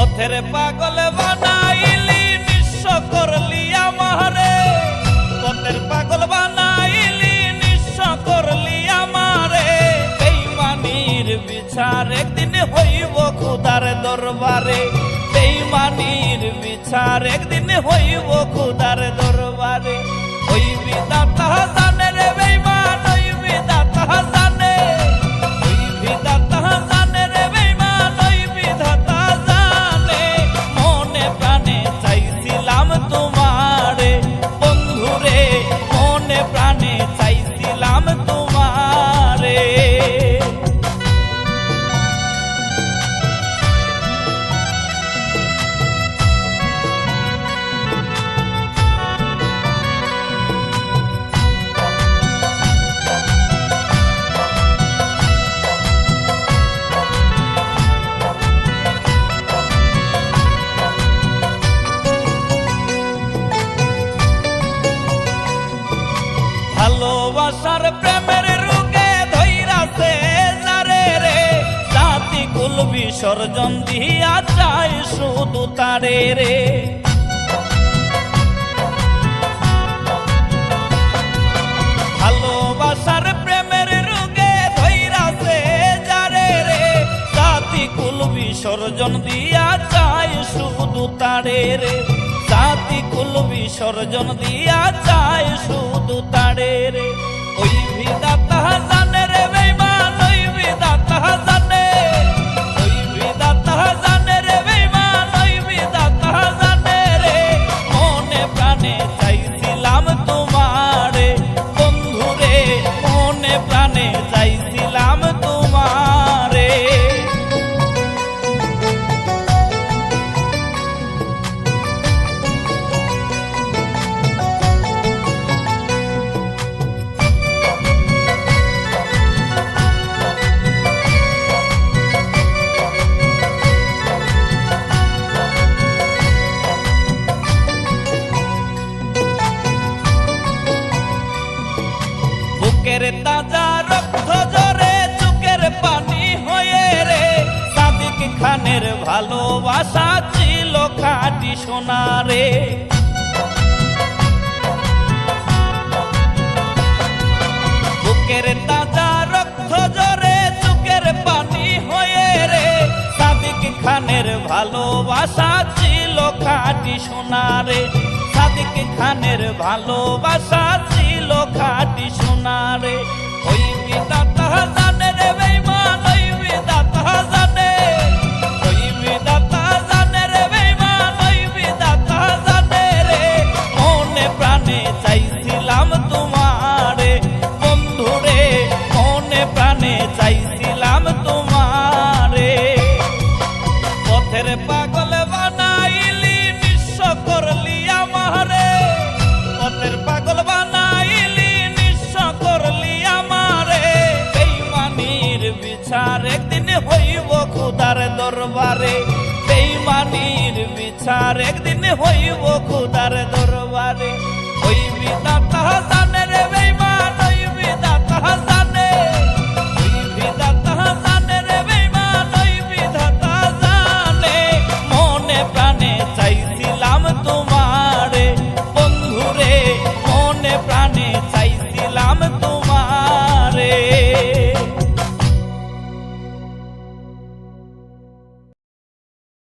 পথের পাগল বানাইলি, নিঃস্ব করলি আমারে। পথের পাগল বানাইলি, নিঃস্ব করলি আমারে। বেইমানির বিচার একদিন হইব খুদার দরবারে। বেইমানির বিচার একদিন হইব খুদার দরবারে। ওই বিদা ভালোবাসার প্রেমের রোগে ধৈরাছে যারে রে। জাতি কুল বিসর্জন দিয়া চাই শুধু তারে রে। ভালোবাসার বিসর্জন দিয়া চাই শুধু তারে রে। জাতি কুল বিসর্জন দিয়া চাই শুধু তারে রে। বুকের তাজা রক্ত জরে চুকের পানি হয়ে রে। সাদিক খানের ভালোবাসা ছিল খাটি সোনা রে। বুকের তাজা রক্ত জরে চুকের পানি হয়ে রে। সাদিক খানের ভালোবাসা ছিল খাটি সোনা রে। সাদিক খানের ভালোবাসা খাটি সোনা দরবারে বেইমানির বিচার একদিন হইব খুদার দরবারে। ওই